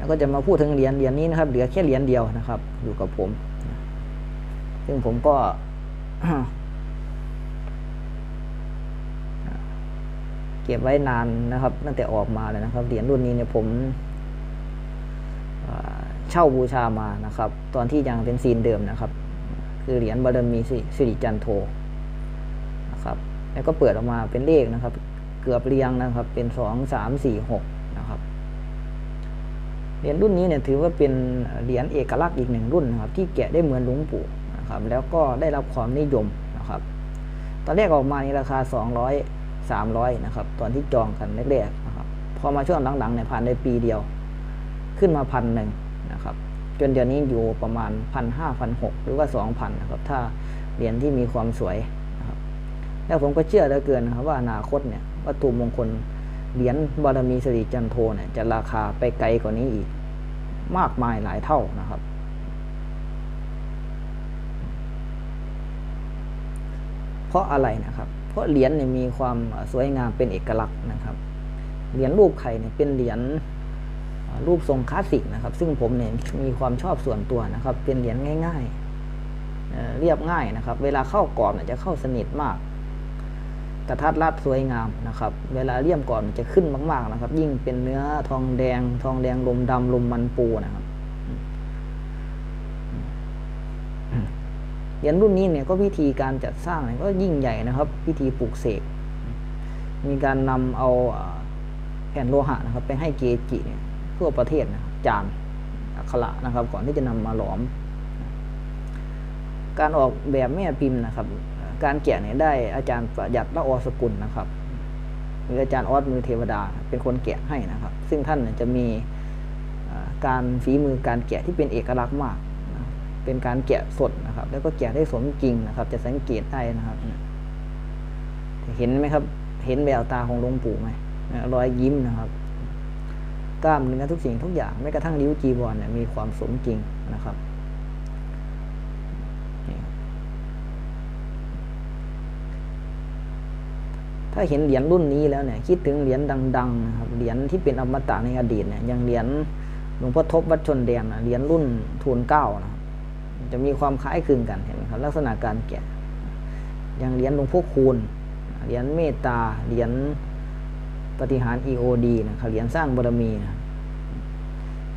แล้วก็จะมาพูดถึงเหรียญเหรียญนี้นะครับ เหลือแค่เหรียญเดียวนะครับ อยู่กับผม ซึ่งผมก็เก็บไว้นานนะครับ ตั้งแต่ออกมาเลยนะครับ เหรียญรุ่นนี้เนี่ยผมเช่าบูชามานะครับ ตอนที่ยังเป็นซีนเดิมนะครับ คือเหรียญบารมีสิสิริจันโทนะครับ แล้วก็เปิดออกมาเป็นเลขนะครับ เกือบเรียงนะครับ เป็นสองสามสี่หก เหรียญรุ่นนี้เนี่ยถือว่าเป็นเหรียญเอกลักษณ์อีกหนึ่งรุ่นนะครับที่แกะได้เหมือนหลวงปู่นะครับแล้วก็ได้รับความนิยมนะครับตอนแรกออกมาในราคา 200 300นะครับตอนที่จองกันแรกๆนะครับพอมาช่วงหลังๆเนี่ยผ่านได้ปีเดียว ขึ้นมาพันหนึ่งนะครับจนเดี๋ยวนี้อยู่ประมาณพันห้าพันหกหรือว่าสองพันนะครับถ้าเหรียญที่มีความสวยนะครับแล้วผมก็เชื่อเหลือเกินนะครับว่าอนาคตเนี่ยวัตถุมงคล เหรียญบารมีสิริจันโทเนี่ยจะราคาไปไกลกว่านี้อีก มากมายหลายเท่านะครับ เพราะอะไรนะครับ เพราะเหรียญเนี่ยมีความสวยงามเป็นเอกลักษณ์นะครับ เหรียญรูปไข่เนี่ยเป็นเหรียญรูปทรงคลาสสิกนะครับ ซึ่งผมเนี่ยมีความชอบส่วนตัวนะครับ เป็นเหรียญง่าย ๆเเรียบง่ายนะครับ เวลาเข้ากรอบเนี่ยจะเข้าสนิทมาก กระทัดรัดสวยงามนะครับ เวลาเลี่ยมกรอนจะขึ้นมาก ๆนะครับ ยิ่งเป็นเนื้อทองแดง ทองแดงลมดำลมมันปูนะครับเหรียญรุ่นนี้เนี่ยก็พิธีการจัดสร้างเนี่ยก็ยิ่งใหญ่นะครับ พิธีปลูกเสก มีการนำเอาแผ่นโลหะนะครับ ไปให้เกจิเนี่ยทั่วประเทศนะจานอักขระนะครับ ก่อนที่จะนำมาหลอม การออกแบบแม่พิมพ์นะครับ การแกะเนี่ยได้อาจารย์ประหยัดละออสกุลนะครับหรืออาจารย์ออสมือเทวดา เป็นคนแกะให้นะครับ ซึ่งท่านจะมีการฝีมือการแกะที่เป็นเอกลักษณ์มากนะเป็นการแกะสดนะครับ แล้วก็แกะได้สมจริงนะครับ จะสังเกตได้นะครับ เห็นไหมครับ เห็นแววตาของหลวงปู่ไหมรอยยิ้มนะครับกล้ามเนื้อทุกสิ่งทุกอย่างแม้กระทั่งริ้วจีวรเนี่ยมีความสมจริงนะครับนี่ ถ้าเห็นเหรียญรุ่นนี้แล้วเนี่ยคิดถึงเหรียญดังๆนะครับเหรียญที่เป็นอมตะในอดีตเนี่ยอย่างเหรียญหลวงพ่อทบวัดชนแดนนะเหรียญรุ่นทูลเก้านะครับจะมีความคล้ายคลึงกันเห็นไหมครับ ลักษณะการแกะ อย่างเหรียญหลวงพ่อคูณเหรียญเมตตาเหรียญปฏิหาร EOD นะครับเหรียญสร้างบารมีนะ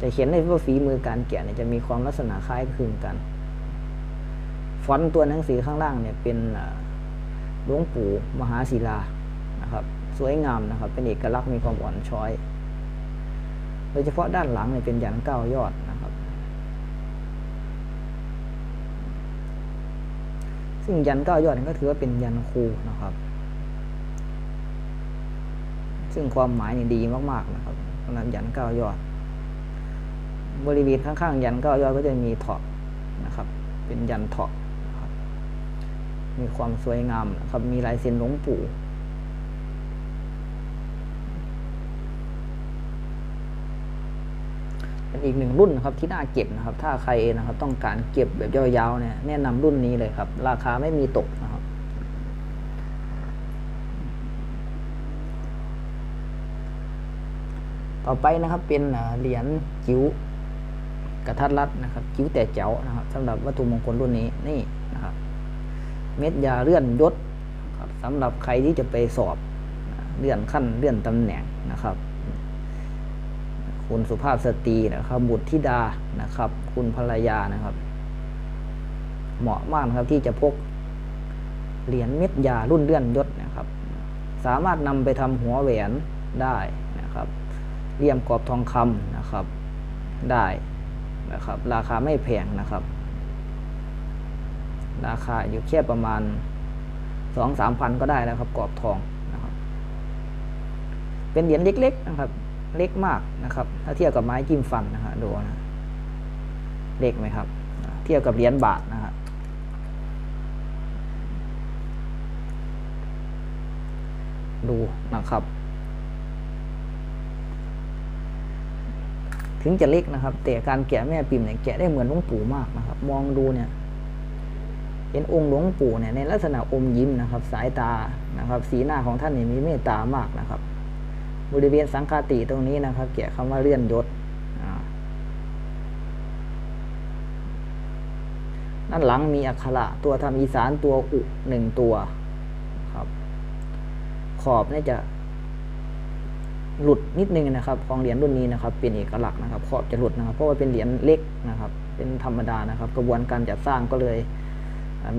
จะเขียนได้ว่าฝีมือการแกะเนี่ยจะมีความลักษณะคล้ายคลึงกันฟอนต์ตัวหนังสือข้างล่างเนี่ยเป็นหลวงปู่มหาศิลา นะครับสวยงามนะครับ เป็นเอกลักษณ์มีความอ่อนช้อย โดยเฉพาะด้านหลังเนี่ยเป็นยันเก้ายอดนะครับ ซึ่งยันเก้ายอดก็ถือว่าเป็นยันครูนะครับ ซึ่งความหมายเนี่ยดีมากๆนะครับสำหรับยันเก้ายอด บริเวณข้างๆ ยันเก้ายอดก็จะมีเถาะนะครับ เป็นยันเถาะมีความสวยงามนะครับ มีลายเซ็นหลวงปู่ เป็นอีกหนึ่งรุ่นนะครับที่น่าเก็บนะครับ ถ้าใครนะครับต้องการเก็บแบบยาวๆเนี่ยแนะนำรุ่นนี้เลยครับ ราคาไม่มีตกนะครับต่อไปนะครับเป็นเหรียญจิ๋วกระทัดรัดนะครับจิ๋วแต่เจ๋วนะครับสำหรับวัตถุมงคลรุ่นนี้นี่นะครับเม็ดยาเลื่อนยศครับสำหรับใครที่จะไปสอบเลื่อนขั้นเลื่อนตำแหน่งนะครับ คุณสุภาพสตรีนะครับ บุตรธิดานะครับ คุณภรรยานะครับ เหมาะมากครับที่จะพกเหรียญเม็ดยารุ่นเลื่อนยศนะครับ สามารถนำไปทำหัวแหวนได้นะครับเลี่ยมกรอบทองคำนะครับ ได้นะครับ ราคาไม่แพงนะครับ ราคาอยู่แค่ประมาณสองสามพันก็ได้แล้วครับ กรอบทองนะครับ เป็นเหรียญเล็ก ๆ นะครับ เล็กมากนะครับ ถ้าเทียบกับไม้จิ้มฟันนะฮะดูนะเล็กไหมครับ เทียบกับเหรียญบาทนะฮะดูนะครับ ถึงจะเล็กนะครับ แต่การแกะแม่พิมเนี่ยแกะได้เหมือนหลวงปู่มากนะครับ มองดูเนี่ยเห็นองค์หลวงปู่เนี่ยในลักษณะอมยิ้มนะครับ สายตานะครับ สีหน้าของท่านเนี่ยมีเมตตามากนะครับ บริเวณสังคติตรงนี้นะครับ เกี่ยวคำว่าเลื่อนยศด้านหลังมีอักขระตัวทำอีสานตัวอุหนึ่งตัวครับ ขอบนี่จะหลุดนิดนึงนะครับ ของเหรียญรุ่นนี้นะครับ เป็นเอกลักษณ์นะครับ ขอบจะหลุดนะครับ เพราะว่าเป็นเหรียญเล็กนะครับ เป็นธรรมดานะครับ กระบวนการจัดสร้างก็เลย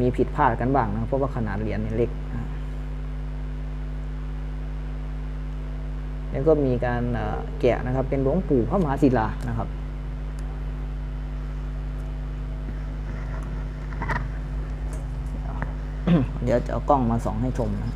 มีผิดพลาดกันบ้างนะเพราะว่าขนาดเหรียญเล็กนะ แล้วก็มีการแกะนะครับเป็นหลวงปู่พระมหาศิลานะครับเดี๋ยวจะเอากล้องมาส่องให้ชมนะ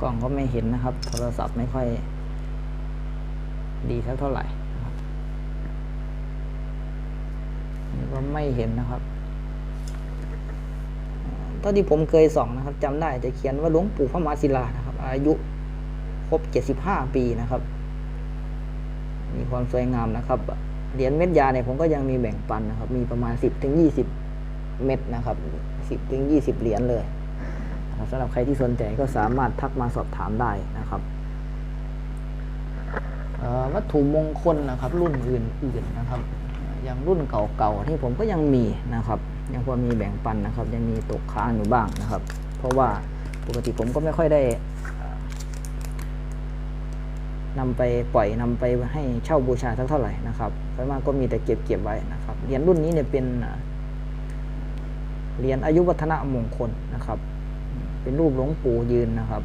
กล้องก็ไม่เห็นนะครับ โทรศัพท์ไม่ค่อย ดีสักเท่าไหร่นี่ก็ไม่เห็นนะครับเท่าที่ผมเคยส่องนะครับจำได้จะเขียนว่าหลวงปู่พระมาศิลานะครับ อายุครบเจ็ดสิบห้าปีนะครับ มีความสวยงามนะครับเหรียญเม็ดยาเนี่ยผมก็ยังมีแบ่งปันนะครับ มีประมาณสิบถึงยี่สิบเม็ดนะครับสิบถึงยี่สิบเหรียญเลย สำหรับใครที่สนใจก็สามารถทักมาสอบถามได้นะครับวัตถุมงคลนะครับรุ่นอื่นๆนะครับอย่างรุ่นเก่าๆที่ผมก็ยังมีนะครับ ยังพอมีแบ่งปันนะครับ ยังมีตกค้างอยู่บ้างนะครับ เพราะว่าปกติผมก็ไม่ค่อยได้นำไปปล่อยนำไปให้เช่าบูชาสักเท่าไหร่นะครับส่วนมากก็มีแต่เก็บเก็บไว้นะครับเหรียญรุ่นนี้เนี่ยเป็นเหรียญอายุวัฒนะมงคลนะครับ เป็นรูปหลวงปู่ยืนนะครับ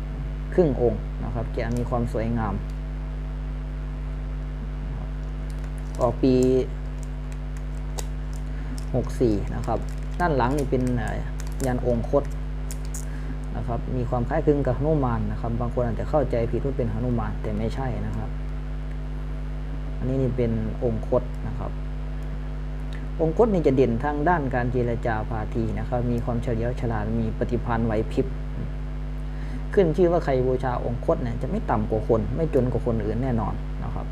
ครึ่งองค์นะครับแกะมีความสวยงาม ออกปี 64 นะครับ ด้านหลังนี่เป็นยันองคตนะครับ มีความคล้ายคลึงกับหนุมานนะครับ บางคนอาจจะเข้าใจผิดว่าเป็นหนุมานแต่ไม่ใช่นะครับ อันนี้นี่เป็นองคตนะครับ องคตนี่จะเด่นทางด้านการเจรจาพาทีนะครับ มีความเฉลียวฉลาด มีปฏิภาณไหวพริบ ขึ้นชื่อว่าใครบูชาองคตเนี่ยจะไม่ต่ำกว่าคน ไม่จนกว่าคนอื่นแน่นอนนะครับ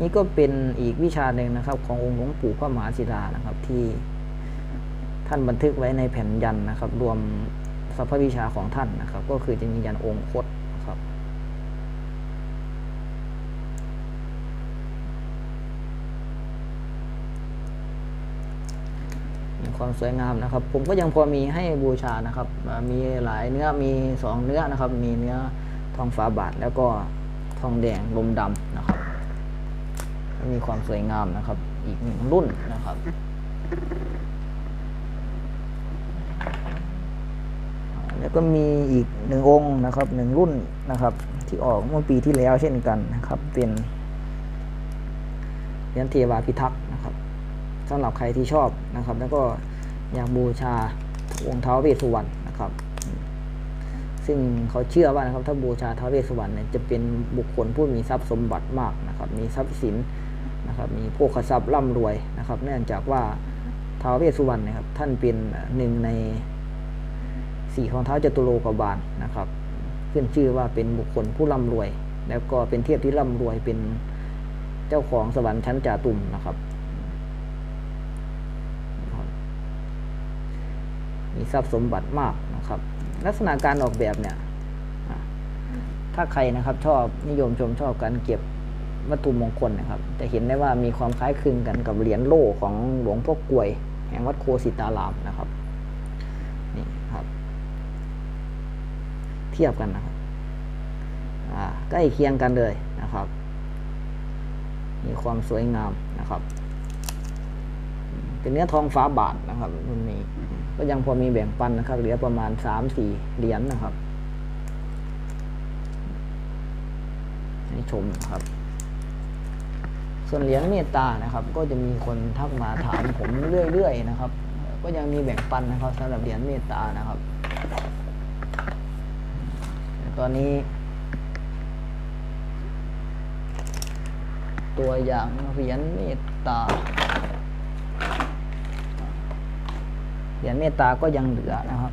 นี่ก็เป็นอีกวิชาหนึ่งนะครับ ขององค์หลวงปู่พระมหาศิลานะครับที่ท่านบันทึกไว้ในแผ่นยันนะครับ รวมสรรพวิชาของท่านนะครับ ก็คือจะมียันองคตนะ ความสวยงามนะครับ ผมก็ยังพอมีให้บูชานะครับ มีหลายเนื้อมีสองเนื้อนะครับ มีเนื้อทองฝาบาท แล้วก็ทองแดงลมดำนะครับ มีความสวยงามนะครับ อีกหนึ่งรุ่นนะครับแล้วก็มีอีกหนึ่งองค์นะครับหนึ่งรุ่นนะครับ ที่ออกเมื่อปีที่แล้วเช่นกันนะครับ เป็นเหรียญเทวาพิทักษ์นะครับ สำหรับใครที่ชอบนะครับ แล้วก็อยากบูชาองค์ท้าวเวสสุวรรณนะครับ ซึ่งเขาเชื่อว่านะครับถ้าบูชาท้าวเวสสุวรรณเนี่ยจะเป็นบุคคลผู้มีทรัพย์สมบัติมากนะครับ มีทรัพย์สินนะครับมีโภคทรัพย์ร่ำรวยนะครับ เนื่องจากว่าท้าวเวสสุวรรณนะครับ ท่านเป็นหนึ่งในสี่ของเท้าจตุโลกบาลนะครับ ขึ้นชื่อว่าเป็นบุคคลผู้ร่ำรวย แล้วก็เป็นเทพที่ร่ำรวยเป็นเจ้าของสวรรค์ชั้นจ่าตุมนะครับ มีทรัพย์สมบัติมากนะครับ ลักษณะการออกแบบเนี่ยถ้าใครนะครับชอบนิยมชมชอบการเก็บวัตถุมงคลนะครับ จะเห็นได้ว่ามีความคล้ายคลึงกันกับเหรียญโล่ของหลวงพ่อกลวย แห่งวัดโคสิตารามนะครับนี่ครับ เทียบกันนะครับใกล้เคียงกันเลยนะครับ มีความสวยงามนะครับ เป็นเนื้อทองฟ้าบาทนะครับรุ่น ก็ยังพอมีแบ่งปันนะครับ เหลือประมาณสามสี่เหรียญนะครับ ให้ชมนะครับ ส่วนเหรียญเมตตานะครับ ก็จะมีคนทักมาถามผมเรื่อยๆนะครับ ก็ยังมีแบ่งปันนะครับสำหรับเหรียญเมตตานะครับ ตอนนี้ ตัวอย่างเหรียญเมตตา เหรียญเมตตาก็ยังเหลือนะครับ